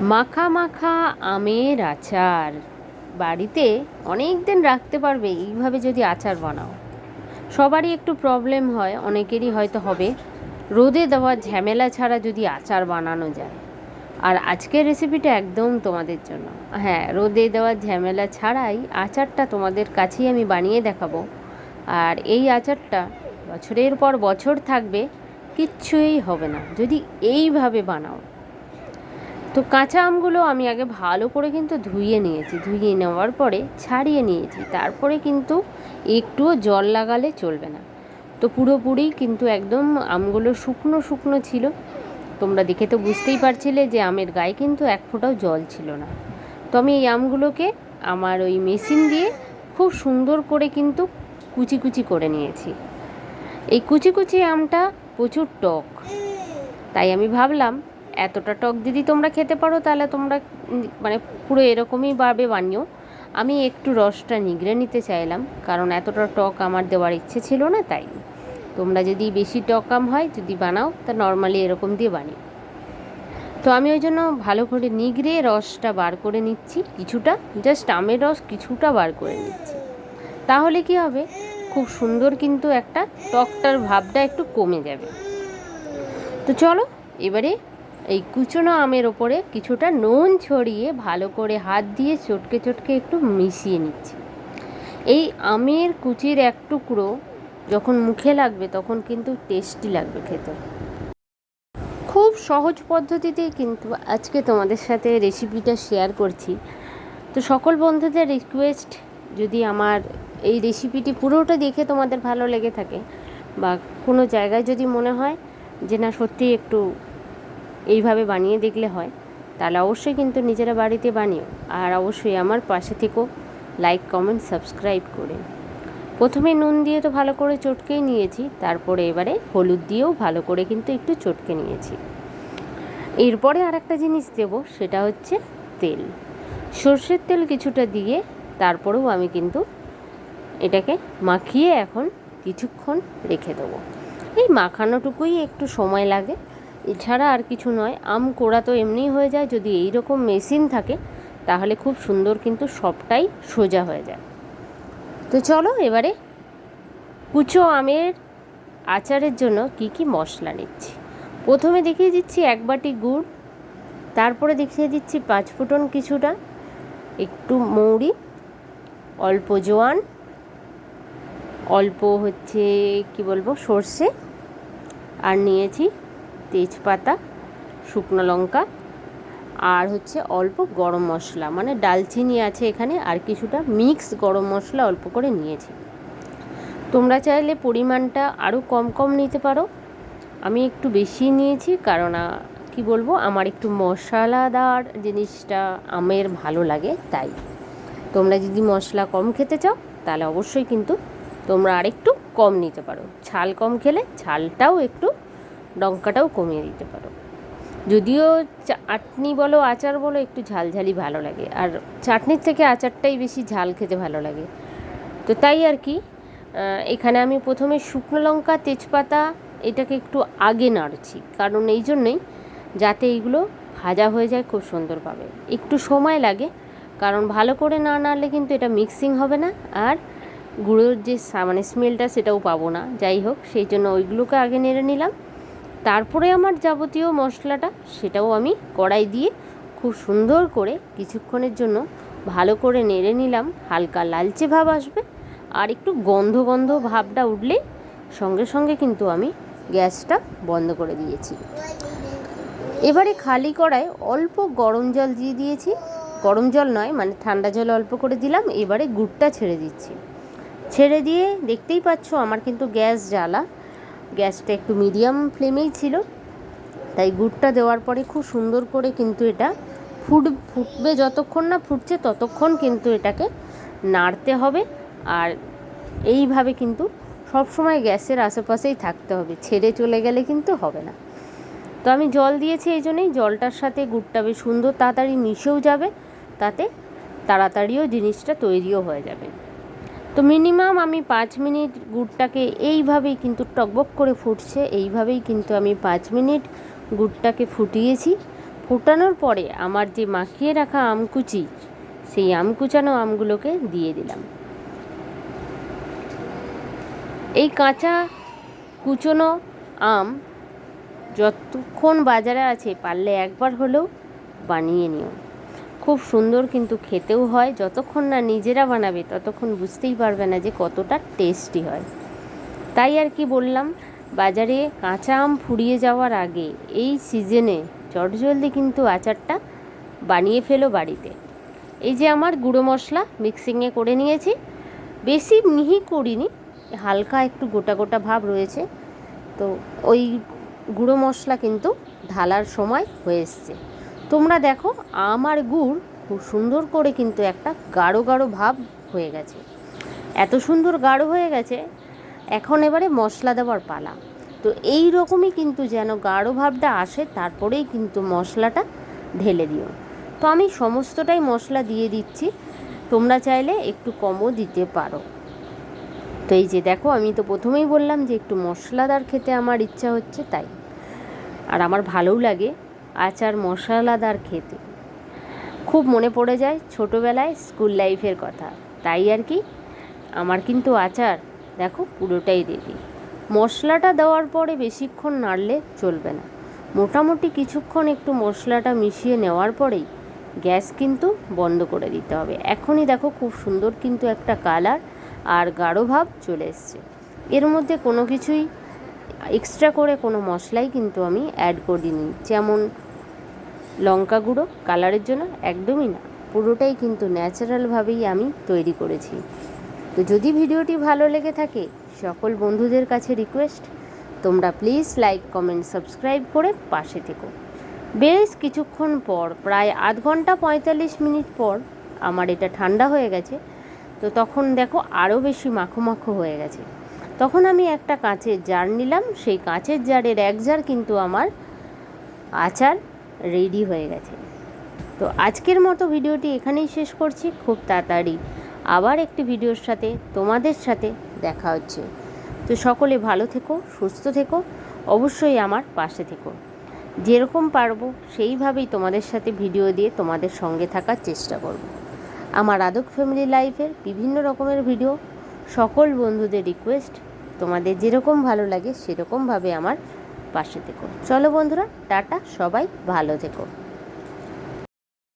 মাখা মাখা আমের আচার। বাড়িতে অনেক দিন রাখতে পারবে, এইভাবে যদি আচার বানাও। সবারই একটু প্রবলেম হয়, অনেকেরই হয়তো হবে। রোদে দেওয়া ঝামেলা ছাড়া যদি আচার বানানো যায়। আর আজকের রেসিপিটা একদম তোমাদের জন্য। হ্যাঁ রোদে দেওয়া ঝামেলা ছাড়াই আচারটা তোমাদের কাছেই আমি বানিয়ে দেখাবো। আর এই আচারটা বছরের পর বছর থাকবে, কিচ্ছুই হবে না। যদি এইভাবে বানাও তো কাঁচা আমগুলো আমি আগে ভালো করে কিন্তু ধুইয়ে নিয়েছি। ধুইয়ে নেওয়ার পরে ছাড়িয়ে নিয়েছি। তারপরে কিন্তু একটুও জল লাগালে চলবে না। তো পুরোপুরি কিন্তু একদম আমগুলো শুকনো শুকনো ছিল। তোমরা দেখে তো বুঝতেই পারছিলে যে আমের গায়ে কিন্তু এক ফোঁটাও জল ছিল না। তো আমি এই আমগুলোকে আমার ওই মেশিন দিয়ে খুব সুন্দর করে কিন্তু কুচি কুচি করে নিয়েছি। এই কুচি কুচি আমটা প্রচুর টক। তাই আমি ভাবলাম এতটা টক যদি তোমরা খেতে পারো, তাহলে তোমরা মানে পুরো এরকমই ভাবে বানিও। আমি একটু রসটা নিগড়ে নিতে চাইলাম, কারণ এতটা টক আমার দেওয়ার ইচ্ছে ছিল না, তাই। তোমরা যদি বেশি টক আম হয়, যদি বানাও, তা নর্মালি এরকম দিয়ে বানিও। তো আমি ওই জন্য ভালো করে নিগড়ে রসটা বার করে নিচ্ছি, কিছুটা জাস্ট আমের রস কিছুটা বার করে নিচ্ছি। তাহলে কি হবে? খুব সুন্দর কিন্তু একটা টকটার ভাবটা একটু কমে যাবে। তো চলো, এবারে এই কুচনো আমের ওপরে কিছুটা নুন ছড়িয়ে ভালো করে হাত দিয়ে চটকে চটকে একটু মিশিয়ে নিচ্ছি। এই আমের কুচির এক টুকরো যখন মুখে লাগবে তখন কিন্তু টেস্টি লাগবে খেতে। খুব সহজ পদ্ধতিতেই কিন্তু আজকে তোমাদের সাথে রেসিপিটা শেয়ার করছি। তো সকল বন্ধুদের রিকোয়েস্ট যদি আমার এই রেসিপিটি পুরোটা দেখে তোমাদের ভালো লেগে থাকে বা কোনো জায়গায় যদি মনে হয় যে না সত্যি একটু এইভাবে বানিয়ে দেখলে হয়, তাহলে অবশ্যই কিন্তু নিজেরা বাড়িতে বানিও। আর অবশ্যই আমার পাশে থেকেও লাইক কমেন্ট সাবস্ক্রাইব করে। প্রথমে নুন দিয়ে তো ভালো করে চটকেই নিয়েছি, তারপরে এবারে হলুদ দিয়েও ভালো করে কিন্তু একটু চটকে নিয়েছি। এরপরে আর একটা জিনিস দেব, সেটা হচ্ছে তেল। সর্ষের তেল কিছুটা দিয়ে তারপরেও আমি কিন্তু এটাকে মাখিয়ে এখন কিছুক্ষণ রেখে দেবো। এই মাখানোটুকুই একটু সময় লাগে এছাড়া আর কিছু নয়, আম কোড়া তো এমনিই হয়ে যায়, যদি এই রকম মেশিন থাকে, তাহলে খুব সুন্দর কিন্তু সবটাই সোজা হয়ে যায়। তো চলো এবারে কুচো আমের আচারের জন্য কি কি মশলা নিচ্ছি। প্রথমে দেখিয়ে দিচ্ছি এক বাটি গুড়, তারপরে দেখিয়ে দিচ্ছি পাঁচ ফুটন কিছুটা, একটু মৌরি, অল্প জোয়ান, অল্প হচ্ছে, কি বলব, সর্ষে, আর নিয়েছি তেজপাতা, শুকনো লঙ্কা আর হচ্ছে অল্প গরম মশলা। মানে ডালচিনি আছে এখানে আর কিছুটা মিক্স গরম মশলা অল্প করে নিয়েছি। তোমরা চাইলে পরিমাণটা আরও কম কম নিতে পারো। আমি একটু বেশি নিয়েছি কারণ কি বলব, আমার একটু মশলাদার জিনিসটা আমের ভালো লাগে, তাই। তোমরা যদি মশলা কম খেতে চাও, তাহলে অবশ্যই কিন্তু তোমরা আরেকটু কম নিতে পারো। ঝাল কম খেলে ঝালটাও একটু লঙ্কাটাও কমিয়ে দিতে পারো। যদিও চাটনি বলো, আচার বলো, একটু ঝালঝালি ভালো লাগে। আর চাটনির থেকে আচারটাই বেশি ঝাল খেতে ভালো লাগে। তো তাই আর কি এখানে আমি প্রথমে শুকনো লঙ্কা, তেজপাতা, এটাকে একটু আগে নাড়ছি। কারণ এই জন্যই যাতে এইগুলো ভাজা হয়ে যায়, খুব সুন্দরভাবে একটু সময় লাগে, কারণ ভালো করে না নাড়লে কিন্তু এটা মিক্সিং হবে না। আর গুঁড়োর যে মানে স্মেলটা সেটাও পাবো না। যাই হোক, সেই জন্য ওইগুলোকে আগে নেড়ে নিলাম। তারপরে আমার যাবতীয় মশলাটা সেটাও আমি কড়াই দিয়ে খুব সুন্দর করে কিছুক্ষণের জন্য ভালো করে নেড়ে নিলাম। হালকা লালচে ভাব আসবে আর একটু গন্ধ গন্ধ ভাবটা উঠলে সঙ্গে সঙ্গে কিন্তু আমি গ্যাসটা বন্ধ করে দিয়েছি। এবারে খালি কড়ায় অল্প গরম জল দিয়ে দিয়েছি। গরম জল নয় মানে ঠান্ডা জল অল্প করে দিলাম। এবারে গুড়টা ছেড়ে দিচ্ছি। ছেড়ে দিয়ে দেখতেই পাচ্ছ আমার কিন্তু গ্যাস জ্বালা গ্যাসটা একটু মিডিয়াম ফ্লেমেই ছিল। তাই গুড়টা দেওয়ার পরে খুব সুন্দর করে কিন্তু এটা ফুট, ফুটবে যতক্ষণ না ফুটছে ততক্ষণ কিন্তু এটাকে নাড়তে হবে। আর এইভাবে কিন্তু সবসময় গ্যাসের আশেপাশেই থাকতে হবে। ছেড়ে চলে গেলে কিন্তু হবে না। তো আমি জল দিয়েছি এই জন্যই। জলটার সাথে গুড়টা বেশ সুন্দর তাড়াতাড়ি মিশেও যাবে। তাতে তাড়াতাড়িও জিনিসটা তৈরিও হয়ে যাবে। তো মিনিমাম আমি পাঁচ মিনিট গুড়টাকে এইভাবেই কিন্তু টকবক করে ফুটছে, এইভাবেই কিন্তু আমি পাঁচ মিনিট গুড়টাকে ফুটিয়েছি। ফোটানোর পরে আমার যে মাখিয়ে রাখা আমকুচি, সেই আম কুচানো আমগুলোকে দিয়ে দিলাম। এই কাঁচা কুচনো আম যতক্ষণ বাজারে আছে, পারলে একবার হলেও বানিয়ে নিও। খুব সুন্দর কিন্তু খেতেও হয়। যতক্ষণ না নিজেরা বানাবে, ততক্ষণ বুঝতেই পারবে না যে কতটা টেস্টি হয়। তাই আর কি বললাম, বাজারে কাঁচা আম ফুরিয়ে যাওয়ার আগে এই সিজনে চটজলদি কিন্তু আচারটা বানিয়ে ফেলো বাড়িতে। এই যে আমার গুঁড়ো মশলা মিক্সিংয়ে করে নিয়েছি। বেশি মিহি করিনি, হালকা একটু গোটা গোটা ভাব রয়েছে। তো ওই গুঁড়ো মশলা কিন্তু ঢালার সময় হয়ে এসছে। তোমরা দেখো আম আর গুড় খুব সুন্দর করে কিন্তু একটা গাঢ় গাঢ় ভাব হয়ে গেছে। এত সুন্দর গাঢ় হয়ে গেছে, এখন এবারে মশলা দেওয়ার পালা। তো এই রকমই কিন্তু যেন গাঢ় ভাবটা আসে, তারপরেই কিন্তু মশলাটা ঢেলে দিও। তো আমি সমস্তটাই মশলা দিয়ে দিচ্ছি, তোমরা চাইলে একটু কমও দিতে পারো। তো এই যে দেখো, আমি তো প্রথমেই বললাম যে একটু মশলাদার খেতে আমার ইচ্ছা হচ্ছে তাই। আর আমার ভালোও লাগে আচার মশলাদার খেতে। খুব মনে পড়ে যায় ছোটোবেলায় স্কুল লাইফের কথা। তাই আর কি? আমার কিন্তু আচার দেখো পুরোটাই রেডি। মশলাটা দেওয়ার পরে বেশিক্ষণ নাড়লে চলবে না। মোটামুটি কিছুক্ষণ একটু মশলাটা মিশিয়ে নেওয়ার পরেই গ্যাস কিন্তু বন্ধ করে দিতে হবে। এখনই দেখো খুব সুন্দর কিন্তু একটা কালার আর গাঢ় ভাব চলে এসছে। এর মধ্যে কোনো কিছুই এক্সট্রা করে কোনো মশলাই কিন্তু আমি অ্যাড করিনি। যেমন লঙ্কা গুঁড়ো কালারের জন্য একদমই না, পুরোটাই কিন্তু ন্যাচারালভাবেই আমি তৈরি করেছি। তো যদি ভিডিওটি ভালো লেগে থাকে, সকল বন্ধুদের কাছে রিকোয়েস্ট তোমরা প্লিজ লাইক কমেন্ট সাবস্ক্রাইব করে পাশে থেকো। বেশ কিছুক্ষণ পর, প্রায় আধ ঘণ্টা পঁয়তাল্লিশ মিনিট পর আমার এটা ঠান্ডা হয়ে গেছে, তো তখন দেখো আরও বেশি মাখো মাখো হয়ে গেছে। তখন আমি একটা কাঁচের জার নিলাম। সেই কাঁচের জারের এক জার কিন্তু আমার আচার রেডি হয়ে গেছে। তো আজকের মতো ভিডিওটি এখানেই শেষ করছি। খুব তাড়াতাড়ি আবার একটি ভিডিওর সাথে তোমাদের সাথে দেখা হচ্ছে। তো সকলে ভালো থেকো, সুস্থ থেকো, অবশ্যই আমার পাশে থেকো। যেরকম পারব সেইভাবেই তোমাদের সাথে ভিডিও দিয়ে তোমাদের সঙ্গে থাকার চেষ্টা করব। আমার আদক ফ্যামিলি লাইফের বিভিন্ন রকমের ভিডিও সকল বন্ধুদের রিকোয়েস্ট তোমাদের যেরকম ভালো লাগে সেরকমভাবে আমার পাশে থেকো। চলো বন্ধুরা, টাটা, সবাই ভালো থেকো।